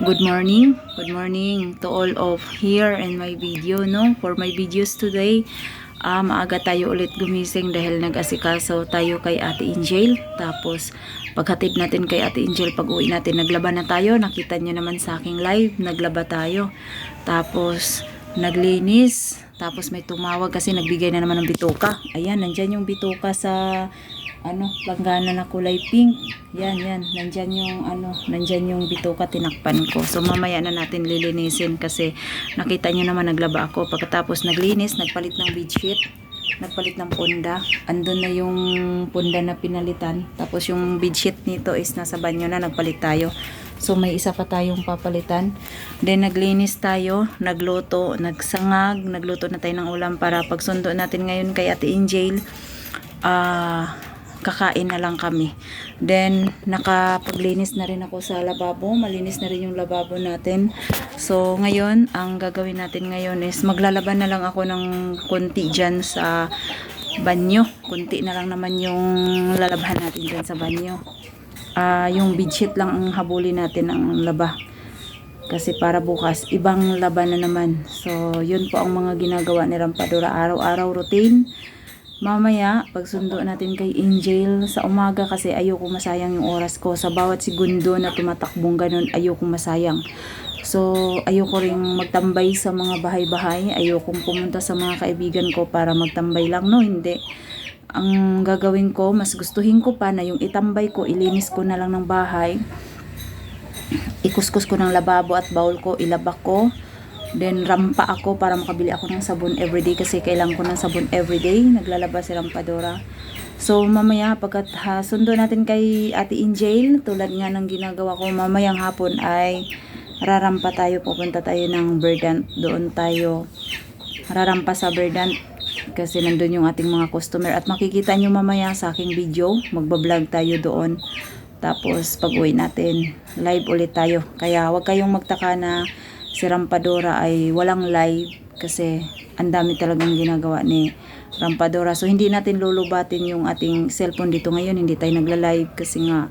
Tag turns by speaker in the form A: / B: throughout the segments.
A: Good morning. Good morning to all of here in my video, no? For my videos today, ah, maaga tayo ulit gumising dahil nag-asikaso tayo kay Ate Angel. Tapos, paghatid natin kay Ate Angel, pag uwi natin, naglaba na tayo. Nakita nyo naman sa aking live, naglaba tayo. Tapos, naglinis. Tapos may tumawag kasi nagbigay na naman ng bituka. Ayan, nandyan yung bituka sa ano, langgana na kulay pink. Yan, yan. Nandyan yung, ano, nandyan yung bituka tinakpan ko. So, mamaya na natin lilinisin kasi nakita nyo naman naglaba ako. Pagkatapos naglinis, nagpalit ng bedsheet. Nagpalit ng punda. Andun na yung punda na pinalitan. Tapos yung bedsheet nito is nasa banyo na. Nagpalit tayo. So, may isa pa tayong papalitan. Then, naglinis tayo, nagluto, nagsangag, nagluto na tayo ng ulam para pagsundo natin ngayon kay Ate Angel. Ah, kakain na lang kami. Then, nakapaglinis na rin ako sa lababo. Malinis na rin yung lababo natin. So, ngayon, ang gagawin natin ngayon is maglalaban na lang ako ng kunti dyan sa banyo. Kunti na lang naman yung lalabhan natin dyan sa banyo. Ah, yung bedsheet lang ang habulin natin ang laba. Kasi para bukas, ibang laban na naman. So, yun po ang mga ginagawa ni Rampadora. Araw-araw routine. Mamaya, pagsundo natin kay Angel sa umaga kasi ayoko masayang yung oras ko. Sa bawat segundo na tumatakbong ganun, ayoko masayang. So, ayoko rin magtambay sa mga bahay-bahay. Ayokong pumunta sa mga kaibigan ko para magtambay lang. No, hindi. Ang gagawin ko, mas gustuhin ko pa na yung itambay ko, ilinis ko na lang ng bahay. Ikuskus ko ng lababo at bowl ko, ilabak ko. Then rampa ako para makabili ako ng sabon everyday kasi kailangan ko ng sabon everyday. Naglalaba si Rampadora. So mamaya pagkat ha, sundo natin kay Ate Angel, tulad nga ng ginagawa ko mamayang hapon ay rarampa tayo, pupunta tayo ng Verdant. Doon tayo rarampa sa Verdant kasi nandun yung ating mga customer at makikita nyo mamaya sa aking video, magbablog tayo doon. Tapos pag uwi natin, live ulit tayo. Kaya huwag kayong magtaka na si Rampadora ay walang live kasi ang dami talagang ginagawa ni Rampadora. So hindi natin lulubatin yung ating cellphone dito ngayon. Hindi tayo nagla-live kasi nga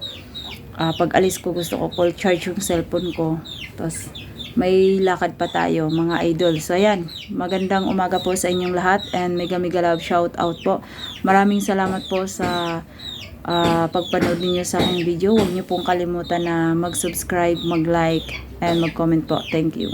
A: ah, pag alis ko gusto ko full charge yung cellphone ko. Tapos may lakad pa tayo mga idol. So ayan, magandang umaga po sa inyong lahat and mega mega love shout out po. Maraming salamat po sa ah, pagpanood ninyo sa aking video. Huwag niyo pong kalimutan na mag-subscribe, mag-like, and mag-comment po. Thank you.